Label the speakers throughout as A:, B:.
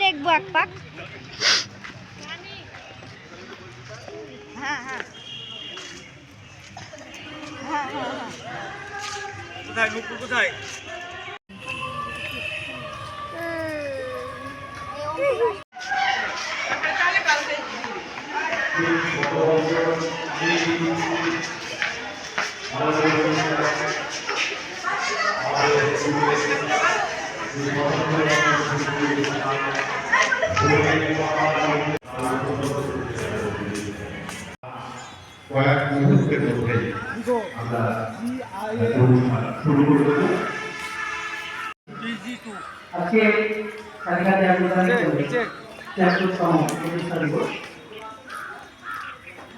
A: দেখব এক পাক। হ্যাঁ হ্যাঁ। হ্যাঁ
B: কোথায় নুপুর কোথায়?
C: কয়েক মুহূর্তের মধ্যে আমরা শুরু
D: আজকে তালিকা জাগরণ করে তিয়াত্তরতম প্রতিষ্ঠা দিবস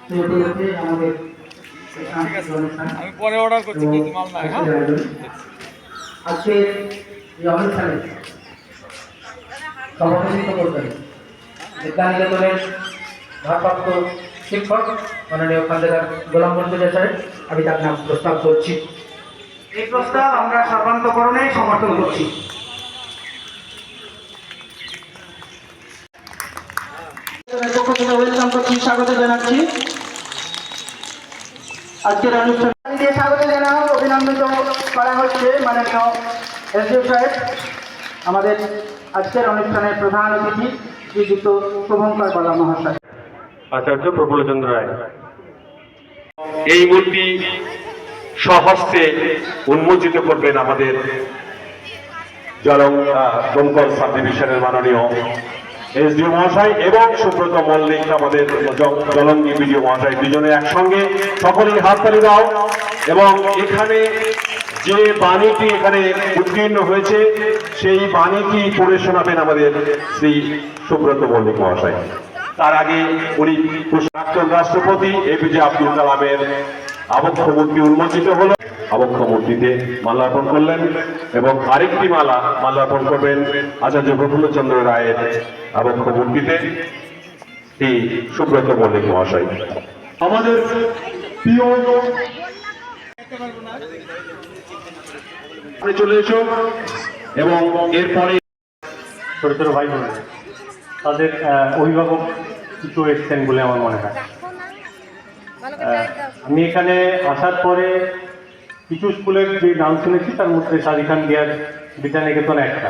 D: সেই উপলক্ষে আমাদের এই সাংস্কৃতিক অনুষ্ঠান
B: আমি পরে অর্ডার করছি কি কি মাল নাই হ্যাঁ?
D: আজকে এই অনুষ্ঠানে সভাপতিত্ব করবেন বিজ্ঞানীদের ভারপ্রাপ্ত শিক্ষক মাননীয় খান্ডেদার গোলাম মন্ত্রী সাহেব আমি তার নাম প্রস্তাব করছি। এই প্রস্তাব আমরা সর্বান্তকরণে সমর্থন করছি। পক্ষ থেকে ওয়েলকাম করছি স্বাগত জানাচ্ছি। আজকের অনুষ্ঠান স্বাগত জানাও করা হচ্ছে মাননীয় সাহেব। আমাদের আজকের অনুষ্ঠানের প্রধান অতিথি শ্রীযুক্ত শুভঙ্কর বালা মহাশয়।
E: আচার্য প্রফুল্লচন্দ্র রায়। এই মূর্তি স্বহস্তে উন্মোচিত করবেন আমাদের জলং আহ, দমকল সাব ডিভিশনের মাননীয় এসডিও মহাশয় এবং সুব্রত মল্লিক আমাদের জলঙ্গি বিডিও মহাশয় দুজনে একসঙ্গে সকলেই হাত হাততালি দাও। এবং এখানে যে বাণীটি এখানে উত্তীর্ণ হয়েছে, সেই বাণীটি পড়ে শোনাবেন আমাদের শ্রী সুব্রত মল্লিক মহাশয়। তার আগে উনি প্রাক্তন রাষ্ট্রপতি এপিজে আব্দুল কালামের আবক্ষ উন্মোচিত হলো। আবক্ষ মূর্তিতে মাল্যার্পণ করলেন এবং আরেকটি মালা মাল্যার্পণ করবেন আচার্য প্রফুল্লচন্দ্র রায়ের আবক্ষ মূর্তিতে শ্রী সুব্রত মল্লিক মহাশয়।
C: আমাদের প্রিয়
E: আপনি চলে এসো এবং এরপরে
F: ছোট ছোট ভাই বোনেরা তাদের আহ, অভিভাবক কিছু এসছেন বলে আমার মনে হয়। আহ, আমি এখানে আসার পরে কিছু স্কুলের যে নাম শুনেছি তার মধ্যে শাহরুখ খান গিয়ার বিদ্যানিকেতন একটা।